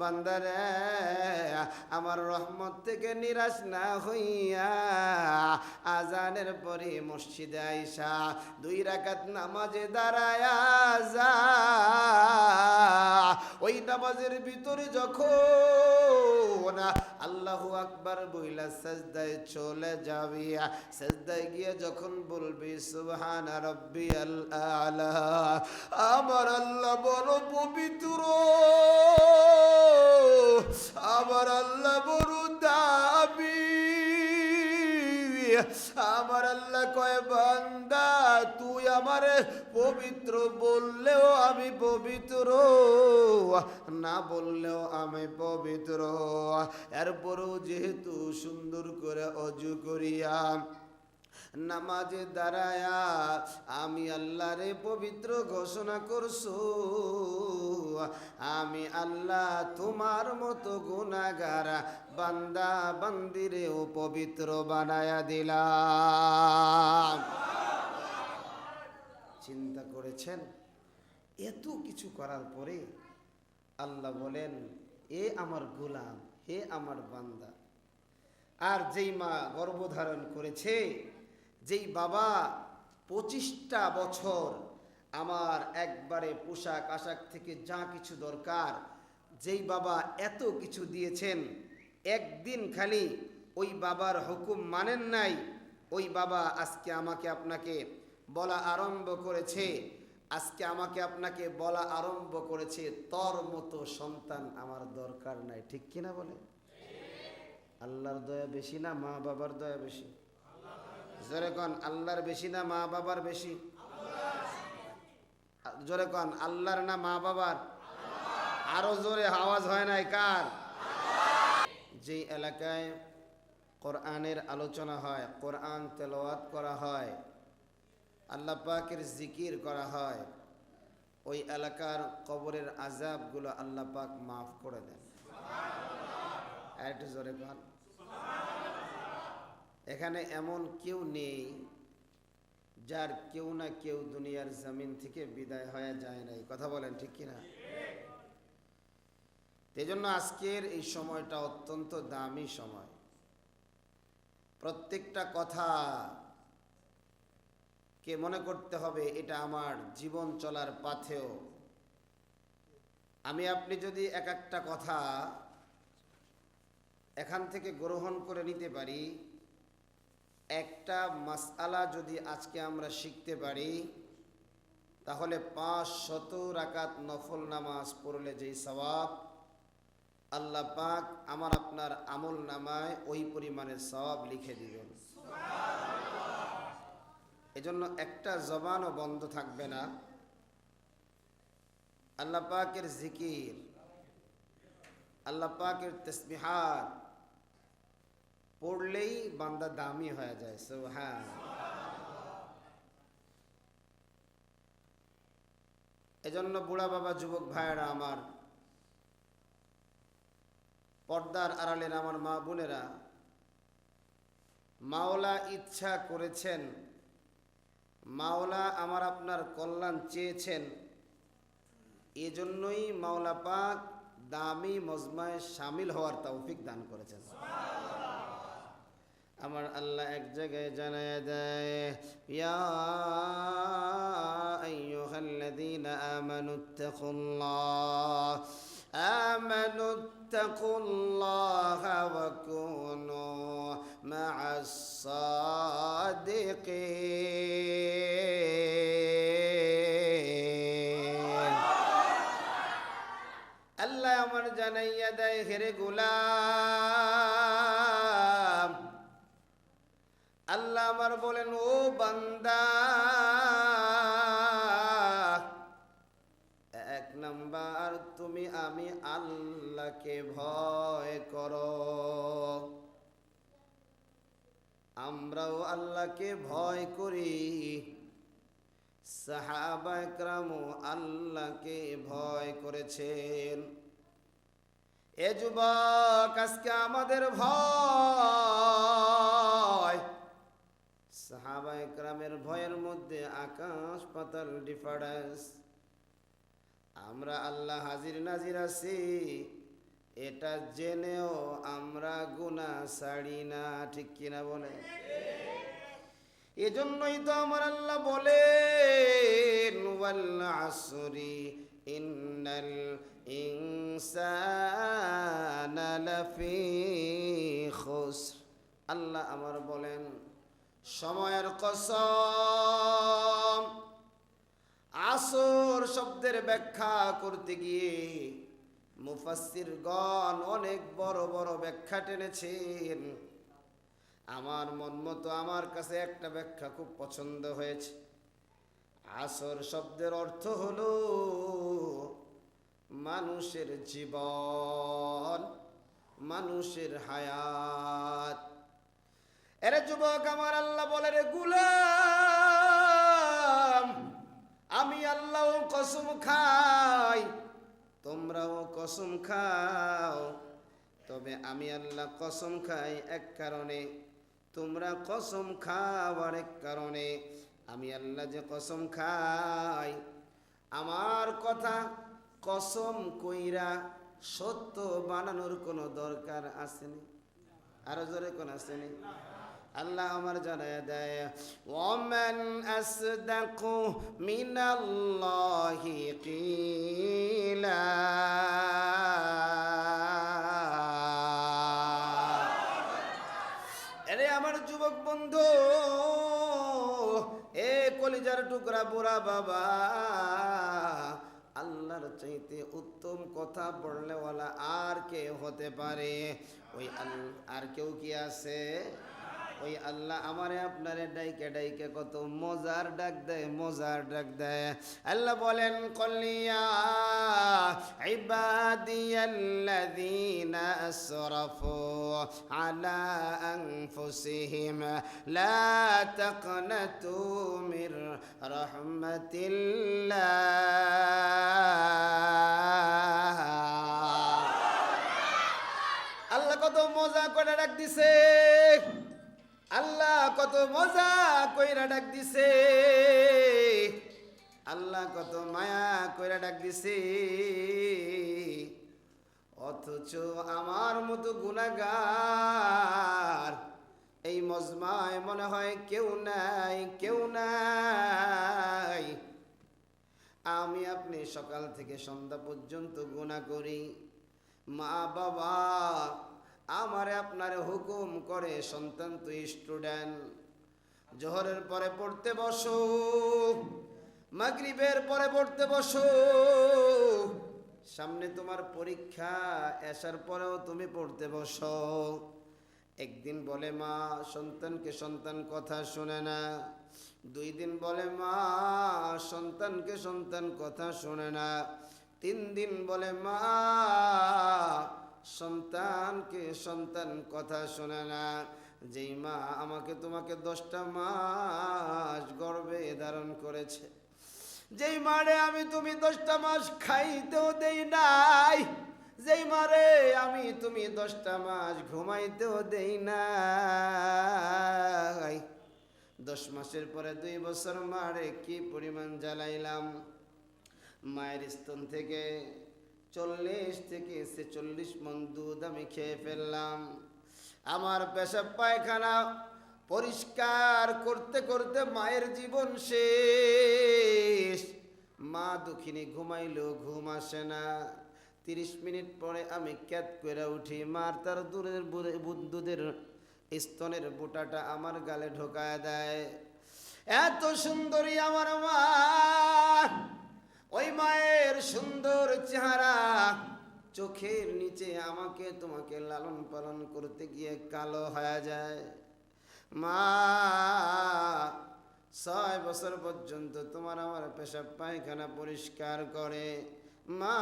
বান্দারে, আমার রহমত থেকে নিরাশ না হইয়া আজানের পরে মসজিদে আইসা দুই রাকাত নামাজে দাঁড়ায়া যা। ওই নামাজের ভিতরে যখন আল্লাহু আকবার বইলা সাজদায় চলে যাবি সাজদায় গিয়ে যখন বলবি, সুবহান রাব্বিয়াল আলা আমার আল্লাহ বড় পবিত্র। আমার আল্লাহ কয়, বান্দা, তুই আমারে পবিত্র বললেও আমি পবিত্র, না বললেও আমি পবিত্র। এরপরও যেহেতু সুন্দর করে অজু করিয়া নামাজে দাঁড়ায়া আমি আল্লাহরে পবিত্র ঘোষণা করছ। আমি আল্লাহ তোমার মতো গুণাগার বান্দা বান্দিরেও পবিত্র বানায়া দিলাম। চিন্তা করেছেন? এত কিছু করার পরে আল্লাহ বলেন, এ আমার গোলাম, হে আমার বান্দা। আর যেই মা গর্ভধারণ করেছে যেই বাবা পঁচিশটা বছর আমার একবারে পোশাক আশাক থেকে যা কিছু দরকার, যেই বাবা এত কিছু দিয়েছেন, একদিন খালি ওই বাবার হুকুম মানেন নাই, ওই বাবা আজকে আমাকে আপনাকে বলা আরম্ভ করেছে, আজকে আমাকে আপনাকে বলা আরম্ভ করেছে, তোর মতো সন্তান আমার দরকার নাই, ঠিক কিনা বলে? আল্লাহর দয়া বেশি না মা বাবার দয়া বেশি। জোরে কন, আল্লাহর বেশি না মা বাবার বেশি? জোরে কন, আল্লাহর না মা বাবার? আরও জোরে আওয়াজ হয় নাই, কার? যে এলাকায় কোরআনের আলোচনা হয়, কোরআন তেলাওয়াত করা হয়, আল্লাহ পাকের জিকির করা হয়, ওই এলাকার কবরের আজাবগুলো আল্লাহ পাক মাফ করে দেন। একটু জোরে কন। এখানে এমন কেউ নেই যার কেউ না কেউ দুনিয়ার জমিন থেকে বিদায় হয়ে যায় নাই। কথা বলেন ঠিক কিনা? এই জন্য আজকের এই সময়টা অত্যন্ত দামি সময়। প্রত্যেকটা কথা কে মনে করতে হবে, এটা আমার জীবন চলার পাথেও। আমি, আপনি যদি এক একটা কথা এখান থেকে গ্রহণ করে নিতে পারি একটা মাসআলা যদি আজকে আমরা শিখতে পারি, তাহলে পাঁচ শত রাকাত নফল নামাজ পড়লে যেই সবাব আল্লাহ পাক আমার আপনার আমল নামায় ওই পরিমাণে সবাব লিখে দিবেন। এজন্য একটা জবানও বন্ধ থাকবে না। আল্লাহ পাকের জিকির, আল্লাহ পাকের তসবিহার পড়লেই বান্দা দামি হয়ে যায় সো হ্যাঁ এজন্য বুড়া বাবা, যুবক ভাইয়েরা আমার, পর্দার আড়ালের আমার মা বোনেরা, মাওলা ইচ্ছা করেছেন, মাওলা আমার আপনার কল্যাণ চেয়েছেন, এজন্যই মাওলা পাক দামি মজমায় সামিল হওয়ার তৌফিক দান করেছেন। আমার আল্লাহ এক জায়গায় জানায় দেয়, ইয়া আইয়ুহাল্লাযীনা আমানুত্তাকুল্লাহ আমানুত্তাকুল্লাহ ওয়া কুনু মা'আস সাদিকিন. আল্লাহ আমার জানাইয়া দেয়, হেরে গোলাম আল্লাহ আমার বলেন, ও বান্দা, এক নাম্বার তুমি আমি আল্লাহকে ভয় করো। আমরাও আল্লাহকে ভয় করি। সাহাবা একরামও আল্লাহকে ভয় করেছেন। এ যুবক, আজকে আমাদের ভয় সাহাবা একরামের ভয়ের মধ্যে আকাশ পাতাল ডিফারেন্স আমরা আল্লাহ হাজির নাজির আছি, এটা জেনেও আমরা গুণা ছাড়ি না, ঠিক কিনা বলে এজন্যই তো আমার আল্লাহ বলে আসরি ইন্নাল ইনসানা লাফি আল্লাহ আমার বলেন সময়ের কসম, আসর শব্দের ব্যাখ্যা করতে গিয়ে মুফাসসির গণ অনেক বড় বড় ব্যাখ্যা টেনেছেন। আমার মন মতো আমার কাছে একটা ব্যাখ্যা খুব পছন্দ হয়েছে। আসর শব্দের অর্থ হলো মানুষের জীবন, মানুষের হায়াত। এরে যুবক, আমার আল্লাহ বলে রে, গুলাম, আমি আল্লাহ কসম খাই, তোমরাও কসম খাও, তবে আমি আল্লাহ কসম খাই এক কারণে, তোমরা কসম খাও আরেক কারণে, আমি আল্লাহ যে কসম খাই, আমার কথা কসম কইরা সত্য বানানোর কোনো দরকার আসেনি আরও জোরে কোন আসেনি আল্লাহ আমার জানায় দেয় ওমেন আসদাকু মিনাল্লাহি কিলা। আরে আমার যুবক বন্ধু, এ কলিজার টুকরা বুড়া বাবা, আল্লাহর চাইতে উত্তম কথা বললেওয়ালা আর কে হতে পারে। ওই আর কেউ কি আছে? ওই আল্লাহ আমারে আপনারে ডাইকে ডাইকে কত মজার ডাক দেয়, মজার ডাক দেয়। আল্লাহ বলেন কলিয়া লা আল্লাহ কত মজা করে ডাক দিছে। কত মজা কইরা ডাক দিছে। আল্লাহ কত মায়া কইরা ডাক দিছে। অথচ আমার মতো গুনাগার এই মজমায় মনে হয় কেউ নাই কেউ নাই। আমি আপনি সকাল থেকে সন্ধ্যা পর্যন্ত গুণা করি। মা বাবা আমারে আপনার হুকুম করে, সন্তান তুই স্টুডেন্ট জোহরের পরে পড়তে বসো, মাগরিবের পরে পড়তে বসো। সামনে তোমার পরীক্ষা আসার পরেও তুমি পড়তে বসো। একদিন বলে মা, সন্তানকে সন্তান কথা শোনে না। দুই দিন বলে মা, সন্তানকে সন্তান কথা শোনে না। তিন দিন বলে মা সন্তানকে সন্তান কথা শোনে না। যেই মা আমাকে তোমাকে দশটা মাস গর্বে ধারণ করেছে। যেই মারে আমি তুমি দশটা মাস খাইতেও দেই নাই। যেই মারে আমি তুমি দশটা মাস ঘুমাইতেও দেই নাই। দশ মাসের পরে দুই বছর মারে কি পরিমাণ জ্বালাইলাম। মায়ের স্তন থেকে চল্লিশ থেকে ছেচল্লিশ মন দুধ আমি খেয়ে ফেললাম। আমার পেশাব পায়খানা পরিষ্কার করতে করতে মায়ের জীবন শেষ। মা দুঃখিনী ঘুমাইলেও ঘুম আসে না। তিরিশ মিনিট পরে আমি ক্যাত করে উঠি। মার তার দূরের দুধের স্তনের বুটাটা আমার গালে ঢোকায় দেয়। এত সুন্দরী আমার মা! ওই মায়ের সুন্দর চেহারা চোখের নিচে আমাকে তোমাকে লালন পালন করতে গিয়ে কালো হয়ে যায়। মা, ছয় বছর পর্যন্ত তোমার আমার পেশাব পায়খানা পরিষ্কার করে। মা,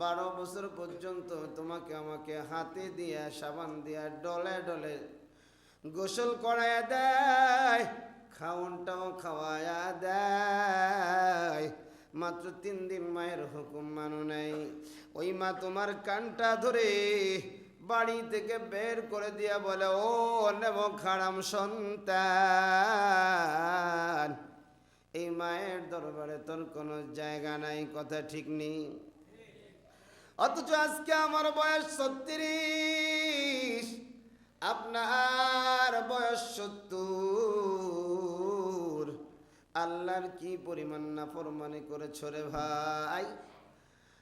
বারো বছর পর্যন্ত তোমাকে আমাকে হাতে দিয়ে, সাবান দিয়া, ডলে ডলে গোসল করায় দেয়। খাওনটাও খাওয়ায়া দেয়। মাত্র তিন দিন মায়ের হুকুম মানো নাই। ওই মা তোমার কানটা ধরে বাড়ি থেকে বের করে দিয়া বলে, ও নেব খারাম সন্তান। এই মায়ের দরবারে তোর কোনো জায়গা নাই, কথা ঠিক নেই। অথচ আজকে আমার বয়স ছত্রিশ। আপনার বয়স সত্তর। আল্লাহর কি পরিমাণ না ফরমানি করেছ রে ভাই?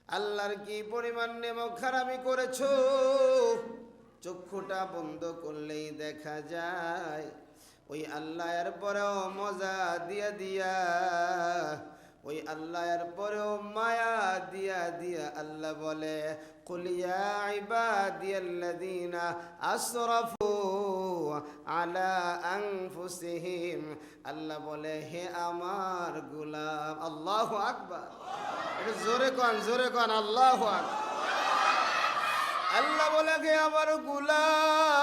আল্লাহর কি পরিমাণ নেম খারাপি করেছ? চক্ষুটা বন্ধ করলেই দেখা যায়। ওই আল্লাহর পরেও মজা দিয়া দিয়া, ওই আল্লাহর পরেও মায়া দিয়া দিয়া আল্লাহ বলে কুলিয়া ইবাদিয়াল্লাযীনা আসরাফু আলা আংফুসিহিম আল্লাহ বলে, হে আমার গুলাম, আল্লাহ আকবার। এটা জোরে কন জোরে কন, আল্লাহ আকবার। আল্লাহ বলে, হে আমার গুলাম।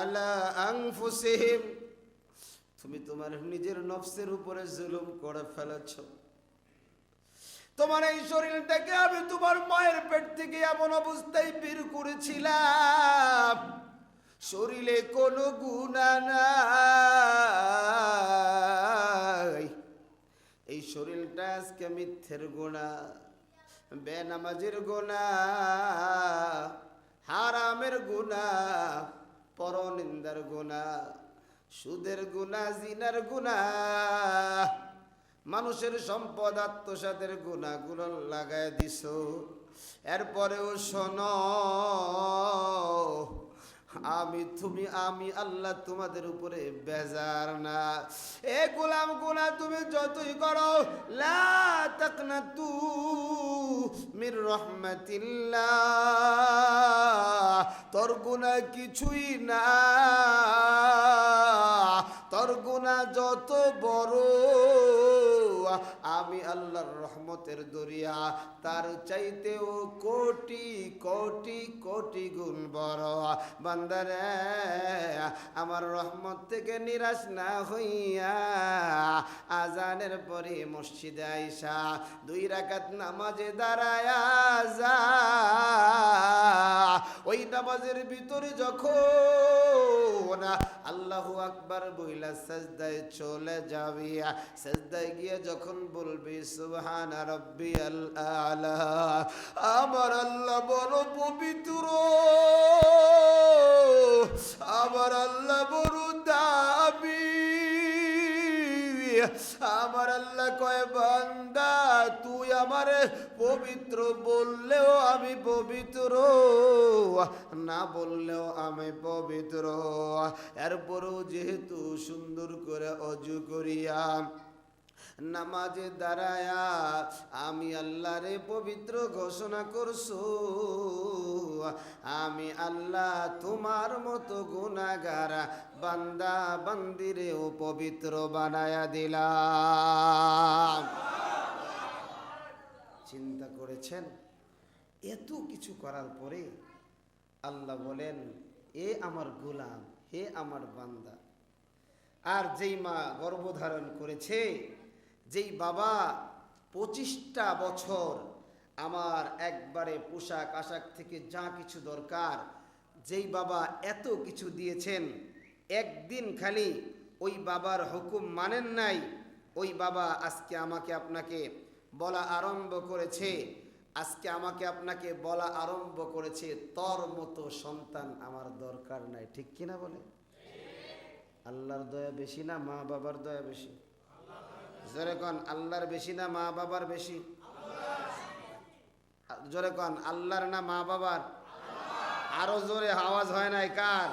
আলা তুমি তোমার নিজের নফসের উপরে জুলুম করে ফেলেছ। তোমার এই শরীরটাকে আমি তোমার মায়ের পেট থেকে এমন অবস্থায় বের করেছিলাম। শরীরে কোনো গুণা নাই। এই শরীরটা আজকে মিথ্যের গোনা বেনামাজির গোনা হারামের গুণা, পরনিন্দার গুণা, সুদের গুণা, জিনার গুণা। মানুষের সম্পদ আত্মসাতের গুণাগুলো লাগায় দিছ এরপরেও শোন, আমি, তুমি, আমি, আল্লাহ তোমাদের উপরে বেজার না। এ গোলাম গোলা তুমি যতই করো, লা তু মির রহমাতিল্লাহ। তোর গুণা কিছুই না, তোর গুণা যত বড় আমি আল্লাহর রহমতের দরিয়া, তার চাইতেও কোটি কোটি কোটি গুণ বড়। বান্দারে, আমার রহমত থেকে নিরাশ না হইয়া আজানের পরে মসজিদে আইসা দুই রাকাত নামাজে দাঁড়ায়া যা। ওই নামাজের ভিতরে যখন আল্লাহু আকবার বইলা সাজদায় চলে যাবি সাজদায় গিয়ে যখন বলবি, সুবহান রাব্বিয়াল আলা। আমার আল্লাহ বড় পবিত্র। আমার আল্লাহ বড় দাবি। আমার আল্লাহ কয়, বান্দা, তুই আমার পবিত্র বললেও আমি পবিত্র। না বললেও আমি পবিত্র। এরপরও যেহেতু সুন্দর করে অজু করিয়া নামাজে দাঁড়ায়া আমি আল্লাহরে পবিত্র ঘোষণা করছ, আমি আল্লাহ তোমার মতো গুণাগার বান্দা বান্দিরেও পবিত্র বানায়া দিলাম। চিন্তা করেছেন? এত কিছু করার পরে আল্লাহ বলেন, এ আমার গোলাম, হে আমার বান্দা। আর যেই মা গর্ভধারণ করেছে, যেই বাবা পঁচিশটা বছর আমার একবারে পোশাক আশাক থেকে যা কিছু দরকার, যেই বাবা এত কিছু দিয়েছেন, একদিন খালি ওই বাবার হুকুম মানেন নাই। ওই বাবা আজকে আমাকে আপনাকে বলা আরম্ভ করেছে। আজকে আমাকে আপনাকে বলা আরম্ভ করেছে, তোর মতো সন্তান আমার দরকার নাই। ঠিক কিনা বলে? আল্লাহর দয়া বেশি না, মা বাবার দয়া বেশি? জোরে কন, আল্লাহর বেশি না, মা বাবার বেশি? জোরে কন, আল্লাহর না, মা বাবার? আরও জোরে, আওয়াজ হয় নাই, কার?